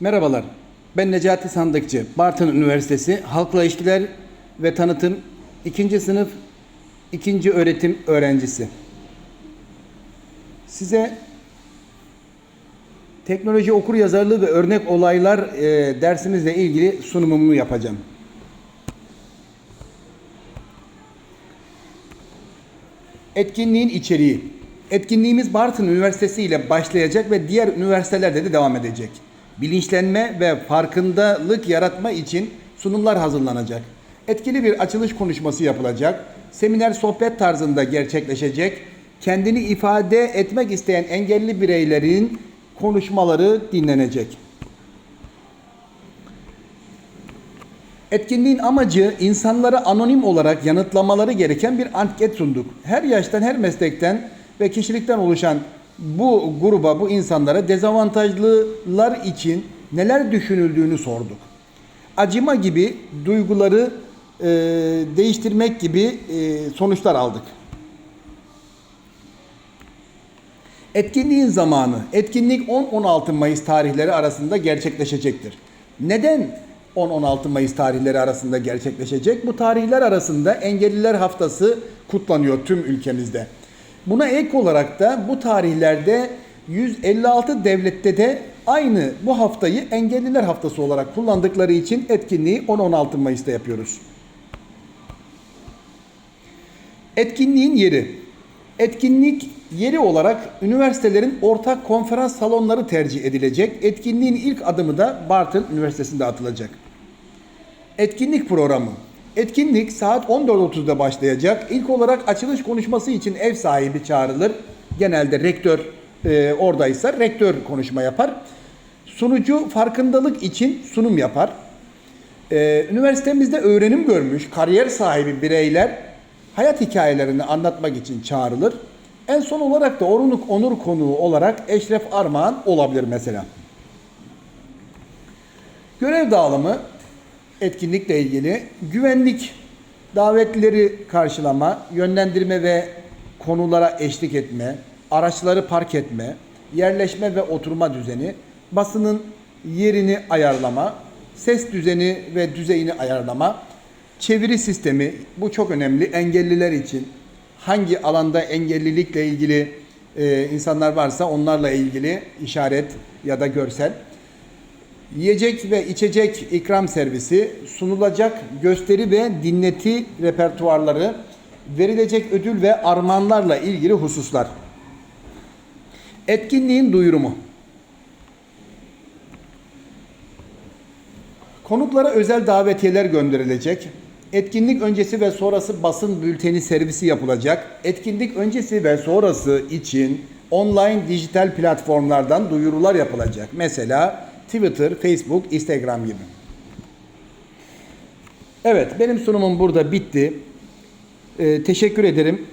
Merhabalar, ben Necati Sandıkçı, Bartın Üniversitesi Halkla İlişkiler ve Tanıtım 2. sınıf 2. öğretim öğrencisi. Size teknoloji okur yazarlığı ve örnek olaylar e, dersimizle ilgili sunumumu yapacağım. Etkinliğin içeriği. Etkinliğimiz Bartın Üniversitesi ile başlayacak ve diğer üniversitelerde de devam edecek. Bilinçlenme ve farkındalık yaratma için sunumlar hazırlanacak. Etkili bir açılış konuşması yapılacak. Seminer sohbet tarzında gerçekleşecek. Kendini ifade etmek isteyen engelli bireylerin konuşmaları dinlenecek. Etkinliğin amacı insanlara anonim olarak yanıtlamaları gereken bir anket sunduk. Her yaştan, her meslekten ve kişilikten oluşan bu gruba, bu insanlara dezavantajlılar için neler düşünüldüğünü sorduk. Acıma gibi duyguları e, değiştirmek gibi e, sonuçlar aldık. Etkinliğin zamanı. Etkinlik 10-16 Mayıs tarihleri arasında gerçekleşecektir. Neden 10-16 Mayıs tarihleri arasında gerçekleşecek? Bu tarihler arasında Engelliler Haftası kutlanıyor tüm ülkemizde. Buna ek olarak da bu tarihlerde 156 devlette de aynı bu haftayı Engelliler Haftası olarak kullandıkları için etkinliği 10-16 Mayıs'ta yapıyoruz. Etkinliğin yeri. Etkinlik yeri olarak üniversitelerin ortak konferans salonları tercih edilecek. Etkinliğin ilk adımı da Bartın Üniversitesi'nde atılacak. Etkinlik programı. Etkinlik saat 14.30'da başlayacak. İlk olarak açılış konuşması için ev sahibi çağrılır. Genelde rektör e, oradaysa rektör konuşma yapar. Sunucu farkındalık için sunum yapar. Ee, üniversitemizde öğrenim görmüş, kariyer sahibi bireyler hayat hikayelerini anlatmak için çağrılır. En son olarak da onur, onur konuğu olarak Eşref Armağan olabilir mesela. Görev dağılımı etkinlikle ilgili güvenlik, davetlileri karşılama, yönlendirme ve konulara eşlik etme, araçları park etme, yerleşme ve oturma düzeni, basının yerini ayarlama, ses düzeni ve düzeyini ayarlama, çeviri sistemi bu çok önemli engelliler için. Hangi alanda engellilikle ilgili e, insanlar varsa onlarla ilgili işaret ya da görsel. Yiyecek ve içecek ikram servisi, sunulacak gösteri ve dinleti repertuarları, verilecek ödül ve armağanlarla ilgili hususlar. Etkinliğin duyurumu. Konuklara özel davetiyeler gönderilecek. Etkinlik öncesi ve sonrası basın bülteni servisi yapılacak. Etkinlik öncesi ve sonrası için online dijital platformlardan duyurular yapılacak. Mesela Twitter, Facebook, Instagram gibi. Evet, benim sunumum burada bitti. Ee, teşekkür ederim.